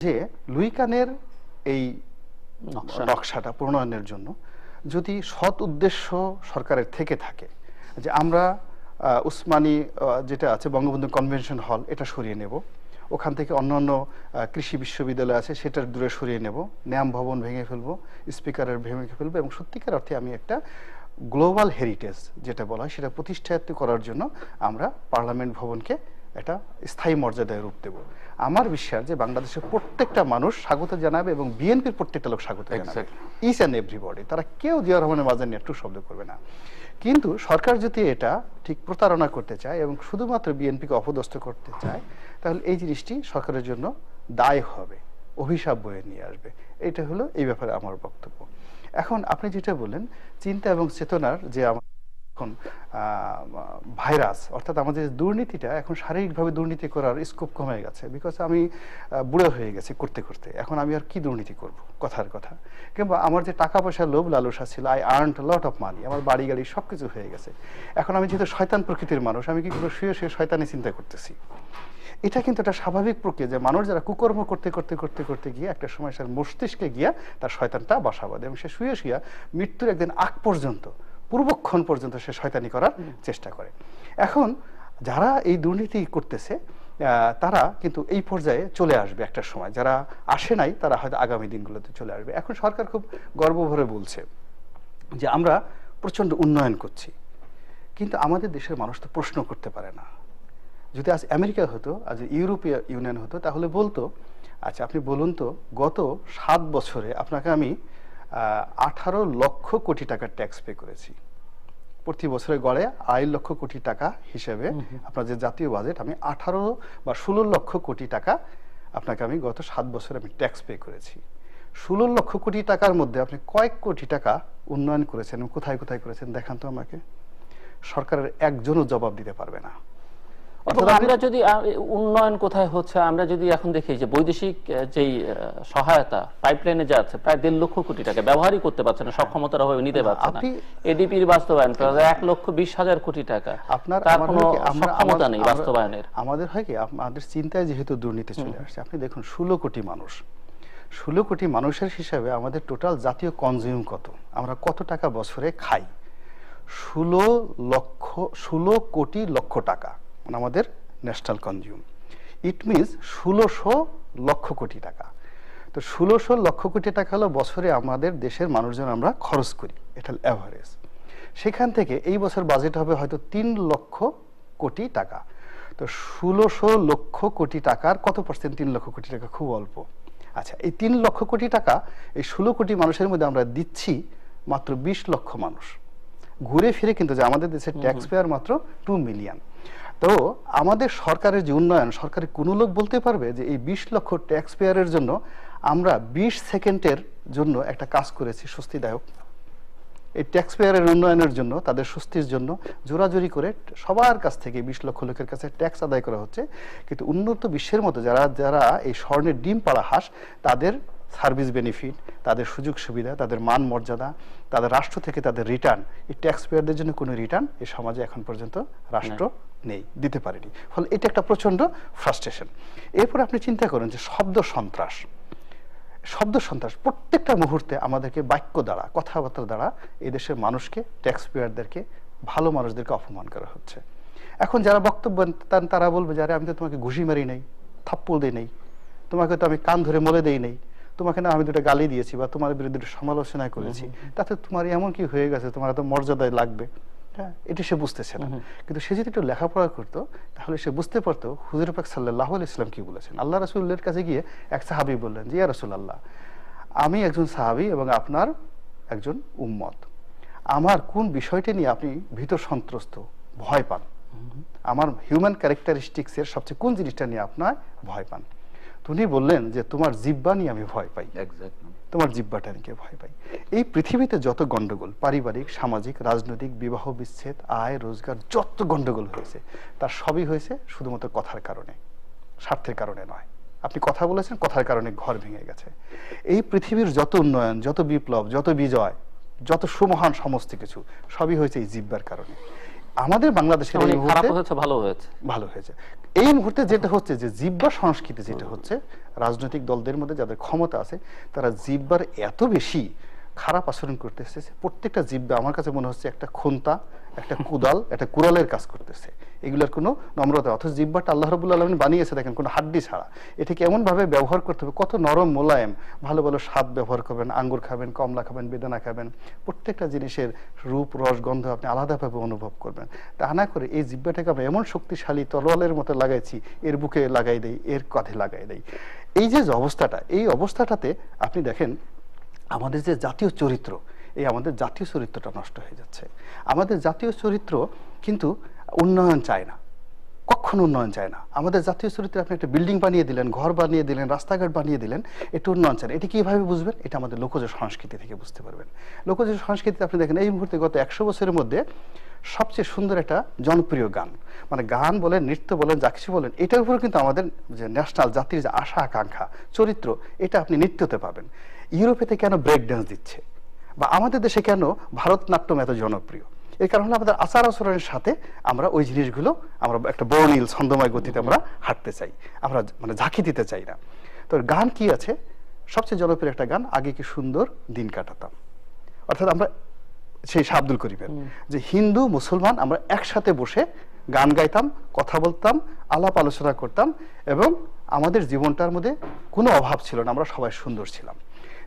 যে লুইকানের এই নকশা। নকশাটা প্রণয়নের জন্য যদি সৎ উদ্দেশ্য সরকারের থেকে থাকে যে আমরা উসমানি যেটা আছে বঙ্গবন্ধু কনভেনশন হল এটা সরিয়ে নেব ওখান থেকে অন্যান্য কৃষি বিশ্ববিদ্যালয় আছে সেটার দূরে সরিয়ে নেব ন্যাম ভবন ভেঙে ফেলব স্পিকারের ভেঙে ফেলব এবং সত্যিকার অর্থে আমি একটা গ্লোবাল হেরিটেজ যেটা বলা হয় সেটা প্রতিষ্ঠায়িত করার জন্য আমরা পার্লামেন্ট ভবনকে একটা স্থায়ী মর্যাদায় রূপ দেব। আমার বিশ্বাস যে বাংলাদেশের প্রত্যেকটা মানুষ স্বাগত জানাবে এবং বিএনপির প্রত্যেকটা লোক স্বাগত জানাবে। ইচ অ্যান্ড এভরিবডি তারা কেউ জিয়া রহমানের মাঝে নিয়ে একটু শব্দ করবে না। কিন্তু সরকার যদি এটা ঠিক প্রতারণা করতে চায় এবং শুধুমাত্র বিএনপিকে অপদস্থ করতে চায় তাহলে এই জিনিসটি সরকারের জন্য দায় হবে অভিশাপ বয়ে নিয়ে আসবে। এটা হলো এই ব্যাপারে আমার বক্তব্য। এখন আপনি যেটা বললেন চিন্তা এবং চেতনার যে আমার এখন ভাইরাস, অর্থাৎ আমাদের দুর্নীতিটা এখন শারীরিকভাবে দুর্নীতি করার স্কোপ কমে গেছে বিকজ আমি বুড়ো হয়ে গেছি করতে করতে। এখন আমি আর কি দুর্নীতি করব? কথার কথা। কিংবা আমার যে টাকা পয়সার লোভ লালসা ছিল I earn lot of money আমার বাড়ি গাড়ি সব কিছু হয়ে গেছে। এখন আমি যেহেতু শয়তান প্রকৃতির মানুষ, আমি কি করে শুয়ে শুয়ে শয়তানি চিন্তা করতেছি? এটা কিন্তু একটা স্বাভাবিক প্রক্রিয়া যে মানুষ যারা কুকর্ম করতে করতে করতে করতে গিয়ে একটা সময় সে মস্তিষ্কে গিয়া তার শয়তানটা বাসা বাঁধে এবং সে শুয়ে শুয়ে মৃত্যুর একদিন আগ পর্যন্ত পূর্বক্ষণ পর্যন্ত সে শয়তানি করার চেষ্টা করে। এখন যারা এই দুর্নীতি করতেছে তারা কিন্তু এই পর্যায়ে চলে আসবে একটা সময়। যারা আসে নাই তারা হয়তো আগামী দিনগুলোতে চলে আসবে। এখন সরকার খুব গর্বভরে বলছে যে আমরা প্রচণ্ড উন্নয়ন করছি। কিন্তু আমাদের দেশের মানুষ তো প্রশ্ন করতে পারে না। যদি আজ আমেরিকা হতো আজ ইউরোপীয় ইউনিয়ন হতো তাহলে বলতো আচ্ছা আপনি বলুন তো গত সাত বছরে আপনাকে আমি আঠারো লক্ষ কোটি টাকার ট্যাক্স পে করেছি। প্রতি বছরে গড়ে আড়াই লক্ষ কোটি টাকা হিসেবে আপনার যে জাতীয় বাজেট আমি আঠারো বা ষোলো লক্ষ কোটি টাকা আপনাকে আমি গত সাত বছরে আমি ট্যাক্স পে করেছি। ষোলো লক্ষ কোটি টাকার মধ্যে আপনি কয়েক কোটি টাকা উন্নয়ন করেছেন এবং কোথায় কোথায় করেছেন দেখান তো আমাকে। সরকারের একজনও জবাব দিতে পারবে না। আমরা যদি উন্নয়ন কোথায় হচ্ছে আমরা যদি এখন দেখি যে বৈদেশিক যেই সহায়তা পাইপলাইনে যাচ্ছে প্রায় দেড় লক্ষ কোটি টাকা ব্যবহারই করতে পারছে না সক্ষমতার অভাবে নিতে পারছে না। এডিপির বাস্তবায়ন এক লক্ষ বিশ হাজার কোটি টাকা। আপনার তার কোনো সক্ষমতা নেই বাস্তবায়নের। আমাদের হয় কি আমাদের চিন্তায় যেহেতু দুর্নীতি চলে আসছে আপনি দেখুন ষোলো কোটি মানুষ। ষোলো কোটি মানুষের হিসাবে আমাদের টোটাল জাতীয় কনজিউম কত? আমরা কত টাকা বছরে খাই? ষোলো লক্ষ ষোলো কোটি লক্ষ টাকা। আমাদের ন্যাশনাল কনজিউম। ইট মিনস ষোলোশো লক্ষ কোটি টাকা। তো ষোলোশো লক্ষ কোটি টাকা হলো বছরে আমাদের দেশের মানুষজন আমরা খরচ করি। এটা অ্যাভারেজ সেখান থেকে এই বছর বাজেট হবে হয়তো তিন লক্ষ কোটি টাকা। তো ষোলোশো লক্ষ কোটি টাকার কত পার্সেন্ট তিন লক্ষ কোটি টাকা? খুব অল্প। আচ্ছা এই তিন লক্ষ কোটি টাকা এই ষোলো কোটি মানুষের মধ্যে আমরা দিচ্ছি মাত্র বিশ লক্ষ মানুষ। ঘুরে ফিরে কিন্তু যে আমাদের দেশের ট্যাক্স পেয়ার মাত্র টু মিলিয়ন তো আমাদের সরকারের যে উন্নয়ন, সরকারের কোনো লোক বলতে পারবে যে এই বিশ লক্ষ ট্যাক্স পেয়ারের জন্য আমরা বিশ সেকেন্ডের জন্য একটা কাজ করেছি স্বস্তিদায়ক। এই ট্যাক্স পেয়ারের উন্নয়নের জন্য, তাদের স্বস্তির জন্য জোরাজোরি করে সবার কাছ থেকে বিশ লক্ষ লোকের কাছে ট্যাক্স আদায় করা হচ্ছে। কিন্তু উন্নত বিশ্বের মতো যারা যারা এই স্বর্ণের ডিম পাড়া হাঁস, তাদের সার্ভিস বেনিফিট তাদের সুযোগ সুবিধা, তাদের মান মর্যাদা, তাদের রাষ্ট্র থেকে তাদের রিটার্ন এই ট্যাক্স পেয়ারদের জন্য কোনো রিটার্ন এই সমাজে এখন পর্যন্ত রাষ্ট্র নেই দিতে পারেনি। ফলে এটা একটা প্রচণ্ড ফ্রাস্ট্রেশন এরপর আপনি চিন্তা করেন যে শব্দ সন্ত্রাস। শব্দ সন্ত্রাস প্রত্যেকটা মুহূর্তে আমাদেরকে বাক্য দ্বারা কথাবার্তা দ্বারা এই দেশের মানুষকে ট্যাক্স পেয়ারদেরকে ভালো মানুষদেরকে অপমান করা হচ্ছে। এখন যারা বক্তব্য দেন তারা বলবে যারা আমি তো তোমাকে ঘুষি মারি নেই থাপ্পড় দিই নেই। তোমাকে তো আমি কান ধরে মলে দেই নেই। তোমাকে না আমি দুটো গালি দিয়েছি বা তোমার বিরুদ্ধে সমালোচনা করেছি। তাতে তোমার এমন কি হয়ে গেছে? তোমার এত মর্যাদায় লাগবে? হ্যাঁ এটি সে বুঝতেছে না। কিন্তু সে যদি একটু লেখাপড়া করতো তাহলে সে বুঝতে পারতো হুজুর পাক সাল্লাহ ইসলাম কি বলেছেন। আল্লাহ রসুল্লের কাছে গিয়ে এক সাহাবি বললেন যে ইয়া রসুল আল্লাহ আমি একজন সাহাবি এবং আপনার একজন উম্মত। আমার কোন বিষয়টি নিয়ে আপনি ভীত সন্ত্রস্ত ভয় পান? আমার হিউম্যান ক্যারেক্টারিস্টিক্সের সবচেয়ে কোন জিনিসটা নিয়ে আপনার ভয় পান? উনি বললেন যে তোমার জিব্বা নিয়ে আমি ভয় পাই। তোমার জিব্বাটা নিয়ে ভয় পাই। এই পৃথিবীতে যত গন্ডগোল পারিবারিক সামাজিক রাজনৈতিক বিবাহ বিচ্ছেদ আয় রোজগার যত গন্ডগোল হয়েছে তার সবই হয়েছে শুধুমাত্র কথার কারণে স্বার্থের কারণে নয়। আপনি কথা বলেছেন কথার কারণে ঘর ভেঙে গেছে। এই পৃথিবীর যত উন্নয়ন যত বিপ্লব যত বিজয় যত সুমহান সমস্ত কিছু সবই হয়েছে এই জিব্বার কারণে। আমাদের বাংলাদেশের ভালো হয়েছে। ভালো হয়েছে। এই মুহূর্তে যেটা হচ্ছে যে জিব্বা সংস্কৃতি যেটা হচ্ছে, রাজনৈতিক দলদের মধ্যে যাদের ক্ষমতা আছে, তারা জিব্বার এত বেশি খারাপ আচরণ করতেছে। প্রত্যেকটা জিব্বা আমার কাছে মনে হচ্ছে একটা খুন্তা, একটা কুদাল, একটা কুড়ালের কাজ করতেছে। এগুলোর কোনো নম্রতা, অথচ জিব্বাটা আল্লাহ রবুল্লা আলমিন বানিয়েছে দেখেন, কোনো হাড্ডি ছাড়া। এটাকে এমনভাবে ব্যবহার করতে হবে, কত নরম মোলায়েম। ভালো ভালো স্বাদ ব্যবহার করবেন, আঙ্গুর খাবেন, কমলা খাবেন, বেদানা খাবেন। প্রত্যেকটা জিনিসের রূপ, রস, গন্ধ আপনি আলাদাভাবে অনুভব করবেন। তা না করে এই জিব্বাটাকে আমরা এমন শক্তিশালী তলোয়ালের মতো লাগাইছি, এর বুকে লাগাই দেই, এর কাঁধে লাগাই দেই। এই যে অবস্থাটা, এই অবস্থাটাতে আপনি দেখেন আমাদের যে জাতীয় চরিত্র, এই আমাদের জাতীয় চরিত্রটা নষ্ট হয়ে যাচ্ছে। আমাদের জাতীয় চরিত্র কিন্তু উন্নয়ন চায় না। কখনো উন্নয়ন চায় না। আমাদের জাতীয় চরিত্রে আপনি একটা বিল্ডিং বানিয়ে দিলেন, ঘর বানিয়ে দিলেন, রাস্তাঘাট বানিয়ে দিলেন, এটা উন্নয়ন চায়। এটি কীভাবে বুঝবেন? এটা আমাদের লোকজ সংস্কৃতি থেকে বুঝতে পারবেন। লোকজ সংস্কৃতিতে আপনি দেখেন, এই মুহূর্তে গত একশো বছরের মধ্যে সবচেয়ে সুন্দর একটা জনপ্রিয় গান। মানে গান বলেন, নৃত্য বলেন, যা কিছু বলেন, এটার উপরে কিন্তু আমাদের যে ন্যাশনাল জাতির যে আশা আকাঙ্ক্ষা চরিত্র, এটা আপনি নৃত্যতে পাবেন। ইউরোপেতে কেন ব্রেক ড্যান্স দিচ্ছে? বা আমাদের দেশে কেন ভারতনাট্যম এত জনপ্রিয়? এর কারণ হলো আমাদের আচার আচরণের সাথে আমরা ওই জিনিসগুলো আমরা একটা বর্ণিল ছন্দময় গতিতে আমরা হাঁটতে চাই। আমরা মানে ঝাঁকি দিতে চাই না। তো গান কি আছে? সবচেয়ে জনপ্রিয় একটা গান আগে কি সুন্দর দিন কাটাতাম। অর্থাৎ আমরা সেই শাহ আব্দুল করিমের যে হিন্দু মুসলমান আমরা একসাথে বসে গান গাইতাম কথা বলতাম আলাপ আলোচনা করতাম এবং আমাদের জীবনটার মধ্যে কোনো অভাব ছিল না আমরা সবাই সুন্দর ছিলাম।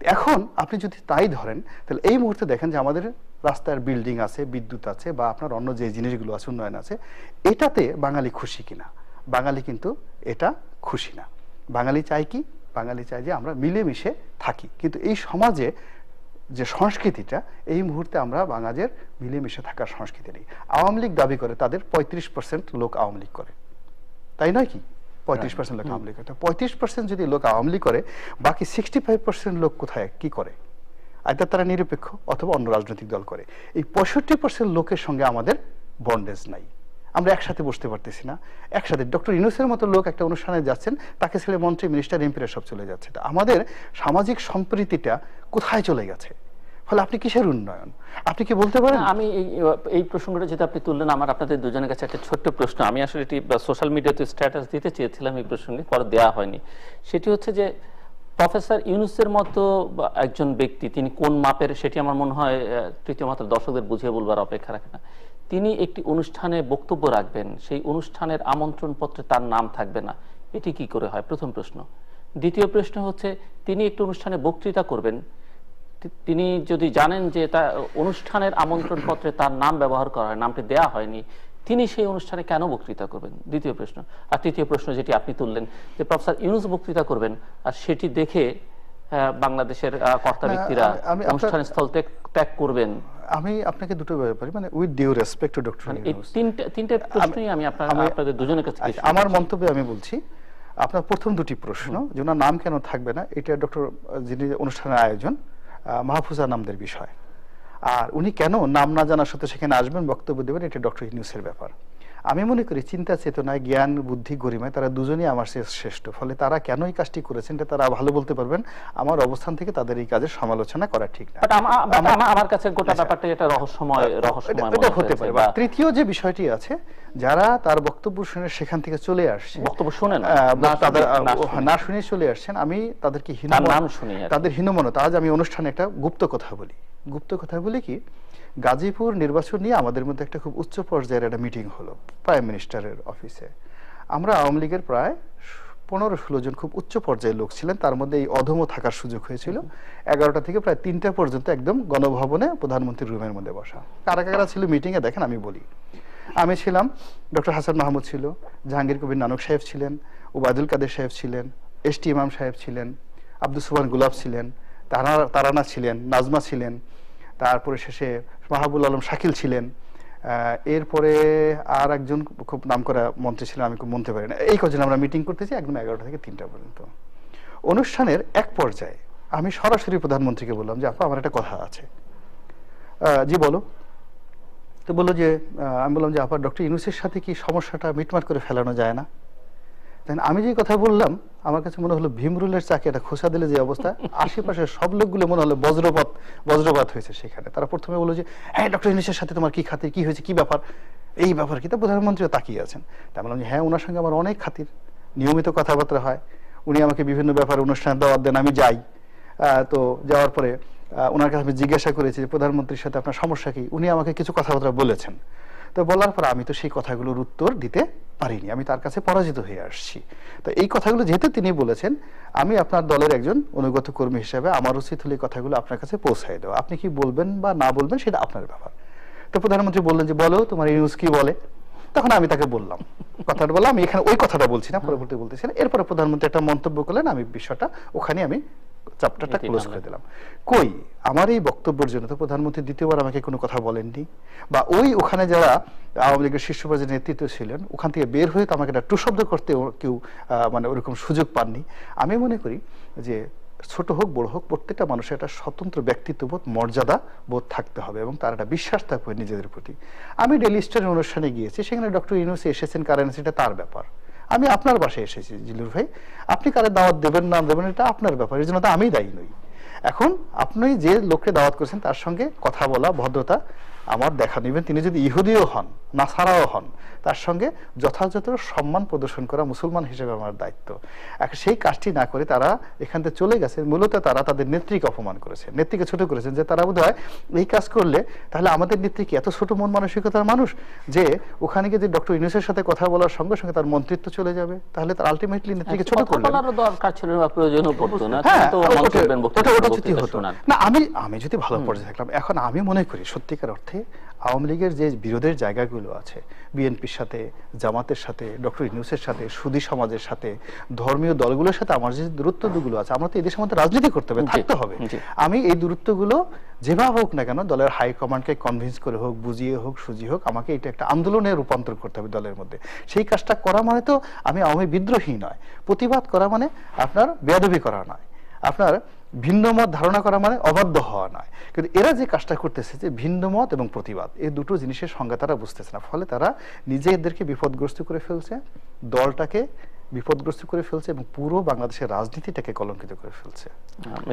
এখন আপনি যদি তাই ধরেন, তাহলে এই মুহূর্তে দেখেন যে আমাদের রাস্তার বিল্ডিং আছে, বিদ্যুৎ আছে বা আপনার অন্য যে জিনিসগুলো আছে, উন্নয়ন আছে, এটাতে বাঙালি খুশি কিনা? বাঙালি কিন্তু এটা খুশি না। বাঙালি চাই কি? বাঙালি চাই যে আমরা মিলেমিশে থাকি। কিন্তু এই সমাজে যে সংস্কৃতিটা, এই মুহূর্তে আমরা বাঙালির মিলেমিশে থাকার সংস্কৃতি নেই। আওয়ামী লীগ দাবি করে তাদের পঁয়ত্রিশ পার্সেন্ট লোক আওয়ামী লীগ করে। তাই নয় কি? পঁয়ত্রিশ পার্সেন্ট লোক আওয়ামী লীগ করে। পঁয়ত্রিশ পার্সেন্ট যদি লোক আওয়ামী লীগ করে বাকি সিক্সটি ফাইভ পার্সেন্ট লোক কোথায় কি করে? আইতার তারা নিরপেক্ষ অথবা অন্য রাজনৈতিক দল করে। এই পঁয়ষট্টি পার্সেন্ট লোকের সঙ্গে আমাদের বন্ডেজ নাই। আমরা একসাথে বসতে পারতেছি না। একসাথে ডক্টর ইউনুসের মতো লোক একটা অনুষ্ঠানে যাচ্ছেন তাকে ছেড়ে মন্ত্রী মিনিস্টার এমপিরা সব চলে যাচ্ছে। আমাদের সামাজিক সম্প্রীতিটা কোথায় চলে গেছে? ফলে আপনি কিসের উন্নয়ন? আপনি কি বলতে পারেন? আমি এই প্রসঙ্গটা যেটা আপনি তুললেন, আমার আপনাদের দুজনের কাছে একটা ছোট্ট প্রশ্ন। আমি আসলে এটি সোশ্যাল মিডিয়াতে স্ট্যাটাস দিতে চেয়েছিলাম এই প্রসঙ্গে, পরে দেওয়া হয়নি। সেটি হচ্ছে যে প্রফেসর ইউনুসের মতো একজন ব্যক্তি, তিনি কোন মাপের, সেটি আমার মনে হয় তৃতীয় মাত্র দর্শকদের বুঝিয়ে বলবার অপেক্ষা রাখে না। তিনি একটি অনুষ্ঠানে বক্তব্য রাখবেন, সেই অনুষ্ঠানের আমন্ত্রণ পত্রে তার নাম থাকবে না। এটি কি করে হয়? প্রথম প্রশ্ন। দ্বিতীয় প্রশ্ন হচ্ছে, তিনি একটি অনুষ্ঠানে বক্তৃতা করবেন তিনি যদি জানেন যে তা অনুষ্ঠানের আমন্ত্রণ পত্রে তার নাম ব্যবহার করা হয় নামটি দেয়া হয়নি তিনি সেই অনুষ্ঠানে কেন বক্তৃতা করবেন? দ্বিতীয় প্রশ্ন। আর তৃতীয় প্রশ্ন যেটি আপনি তুললেন যে প্রফেসর ইউনুস বক্তৃতা করবেন আর সেটি দেখে বাংলাদেশের কর্তা ব্যক্তিরা অনুষ্ঠান স্থল ত্যাগ ত্যাগ করবেন। আমি আপনাকে দুটো ব্যাপারে মানে with due respect to doctor তিনটে তিনটে প্রশ্নই আমি আপনাদের দুজনের কাছে আচ্ছা, আমার মন্তব্যে আমি বলছি আপনার প্রথম দুটি প্রশ্ন যে ওনার নাম কেন থাকবে না এটা ডক্টর যিনি অনুষ্ঠানের আয়োজন মাহফুজা নামদের বিষয়। আর উনি কেন নাম না জানার সাথে সেখানে আসবেন বক্তব্য দেবেন, এটা ডক্টর ইউনুসের ব্যাপার। আমি মনে করি চিন্তা চেতনায় জ্ঞান বুদ্ধি গরিমায় তারা দুজনেই আমার শ্রেষ্ঠ। ফলে তারা কেন এই কাজটি করেছেন এটা তারা ভালো বলতে পারবেন। আমার অবস্থান থেকে তাদের এই কাজের সমালোচনা করা ঠিক না। আমার কাছে গোটা ব্যাপারটা এটা রহস্যময় রহস্যময় এটা হতে পারে। তৃতীয় যে বিষয়টি আছে যারা তার বক্তব্য শুনে সেখান থেকে চলে আসছে বক্তব্য শুনে না, শুনে, চলে আসছেন। আমি তাদেরকে হীনমন- নাম শুনি তাদের হীনমনত আজ আমি অনুষ্ঠানে একটা গুপ্ত কথা বলি। গুপ্ত কথা বলি কি? গাজীপুর নির্বাচন নিয়ে আমাদের মধ্যে একটা খুব উচ্চ পর্যায়ের একটা মিটিং হলো প্রাইম মিনিস্টারের অফিসে আমরা আওয়ামী লীগের প্রায় পনেরো ষোলো জন খুব উচ্চ পর্যায়ের লোক ছিলেন। তার মধ্যে এই অধম থাকার সুযোগ হয়েছিল। এগারোটা থেকে প্রায় তিনটা পর্যন্ত একদম গণভবনে প্রধানমন্ত্রীর রুমের মধ্যে বসা। কারা কারা ছিল মিটিংয়ে দেখেন, আমি বলি। আমি ছিলাম ডক্টর হাসান মাহমুদ ছিল, জাহাঙ্গীর কবির নানক সাহেব ছিলেন, ওবায়দুল কাদের সাহেব ছিলেন এস টি ইমাম সাহেব ছিলেন আব্দুল সুবান গুলাব ছিলেন তারা, তারানা ছিলেন, নাজমা ছিলেন, তারপরে শেষে মাহাবুল আলম শাকিল ছিলেন এরপরে আর একজন খুব নামকরা মন্ত্রী ছিলেন, আমি খুব মনতে পারি না। এই কজন আমরা মিটিং করতেছি একদম এগারোটা থেকে তিনটা পর্যন্ত। অনুষ্ঠানের এক পর্যায়ে আমি সরাসরি প্রধানমন্ত্রীকে বললাম যে, আপা, আমার একটা কথা আছে। জি, বলো। তো বলল যে আমি বললাম যে আপনার ডক্টর ইউনুসের সাথে কি সমস্যাটা মিটমাট করে ফেলানো যায় না? দেন আমি যে কথা বললাম আমার কাছে মনে হলো ভীমরুলের চাকে একটা খোসা দিলে যে অবস্থা আশেপাশের সব লোকগুলো মনে হলো বজ্রপাত বজ্রপাত হয়েছে সেখানে। তারা প্রথমে বলল যে হ্যাঁ ডক্টর ইউনুসের সাথে তোমার কি খাতির কি হয়েছে কি ব্যাপার? এই ব্যাপার কি? তা প্রধানমন্ত্রীও তাকিয়ে আছেন। তা আমি বললাম যে, হ্যাঁ ওনার সঙ্গে আমার অনেক খাতির। নিয়মিত কথাবার্তা হয়। উনি আমাকে বিভিন্ন ব্যাপার অনুষ্ঠানে দাওয়াত দেন আমি যাই। তো যাওয়ার পরে ওনার কাছে আমি জিজ্ঞাসা করেছি যে প্রধানমন্ত্রীর সাথে আপনার সমস্যা কি? উনি আমাকে কিছু কথাবার্তা বলেছেন। তো বলার পর আমি তো সেই কথাগুলোর উত্তর দিতে পারিনি, আমি তার কাছে পরাজিত হয়ে আসছি। তো এই কথাগুলো যেহেতু তিনি বলেছেন, আমি আপনার দলের একজন অনুগত কর্মী হিসেবে আমার উচিত হলে কথাগুলো আপনার কাছে পৌঁছায় দেওয়া। আপনি কি বলবেন বা না বলবেন সেটা আপনার ব্যাপার। তো প্রধানমন্ত্রী বললেন যে, বলো, তোমার নিউজ কি বলে? তখন আমি তাকে বললাম। কথাটা বললাম, আমি এখানে ওই কথাটা বলছি না, পরবর্তী বলতেছি না। এরপরে প্রধানমন্ত্রী একটা মন্তব্য করলেন, আমি বিষয়টা ওখানে আমি চ্যাপ্টারটা ক্লোজ করে দিলাম। কই? আমার এই বক্তব্যের জন্য তো প্রধানমন্ত্রী দ্বিতীয়বার আমাকে কোনো কথা বলেননি। বা ওই ওখানে যারা আওয়ামী লীগের শীর্ষ পর্যায়ের নেতৃত্ব ছিলেন ওখান থেকে বের হয়ে তো আমাকে একটা টু শব্দ করতে কেউ মানে ওরকম সুযোগ পাননি। আমি মনে করি যে ছোট হোক বড় হোক প্রত্যেকটা মানুষের একটা স্বতন্ত্র ব্যক্তিত্ববোধ মর্যাদা বোধ থাকতে হবে এবং তার একটা বিশ্বাস থাকবে নিজেদের প্রতি। আমি ডেলি স্টারের অনুষ্ঠানে গিয়েছি সেখানে ডক্টর ইউনুসে এসেছেন কারেন্ট সেটা তার ব্যাপার। আমি আপনার বাসায় এসেছি জিলুর ভাই। আপনি কারে দাওয়াত দেবেন, না দেবেন, এটা আপনার ব্যাপার। এই জন্য তো আমি দায়ী নই। এখন আপনি যে লোককে দাওয়াত করেছেন, তার সঙ্গে কথা বলা, ভদ্রতা আমার দেখা নেবেন। তিনি যদি ইহুদিও হন নাসারাও হন। তার সঙ্গে যথাযথ সম্মান প্রদর্শন করা মুসলমান হিসেবে আমার দায়িত্ব। সেই কাজটি না করে তারা এখান থেকে চলে গেছে। মূলত তারা তাদের নেত্রীকে অপমান করেছে। নেত্রীকে ছোট করেছেন যে তারা বোধ হয় এই কাজ করলে তাহলে আমাদের নেত্রী কি এত ছোট মন মানসিকতার মানুষ যে ওখানে গিয়ে যে ডক্টর ইউনুসের সাথে কথা বলার সঙ্গে সঙ্গে তার মন্ত্রিত্ব চলে যাবে? তাহলে তার আলটিমেটলি নেত্রীকে ছোট কথা করলেন। দরকার ছিল না প্রয়োজনও পড়তো না। হ্যাঁ, ওটা- ওটা- যদি হতো। না আমি আমি যদি ভালো পর্যায়ে থাকলাম এখন আমি মনে করি সত্যিকার অর্থে আওয়ামী লীগের যে বিরোধের জায়গাগুলো আছে। বিএনপির সাথে জামাতের সাথে ডক্টর ইউনুসের সাথে সুদী সমাজের সাথে ধর্মীয় দলগুলোর সাথে আমার যে দূরত্বগুলো আছে আমরা তো এই দেশের মধ্যে রাজনীতি করতে হবে থাকতে হবে। আমি এই দূরত্বগুলো যেভাবে হোক না কেন দলের হাই কমান্ডকে কনভিন্স করে হোক বুঝিয়ে হোক সুজিয়ে হোক আমাকে এটা একটা আন্দোলনে রূপান্তর করতে হবে দলের মধ্যে। সেই কাজটা করা মানে তো আমি আওয়ামী বিদ্রোহী নয়। প্রতিবাদ করা মানে আপনার বেয়াদবি করা নয়। আপনার ভিন্ন মত ধারণা করা মানে অবাধ্য হওয়া নয়। কিন্তু এরা যে কাজটা করতেছে যে ভিন্ন মত এবং প্রতিবাদ, এই দুটো জিনিসের সংজ্ঞা তারা বুঝতেছে না। ফলে তারা নিজেদেরকে বিপদগ্রস্ত করে ফেলছে, দলটাকে বিপদগ্রস্ত করে ফেলছে এবং পুরো বাংলাদেশের রাজনীতিটাকে কলঙ্কিত করে ফেলছে।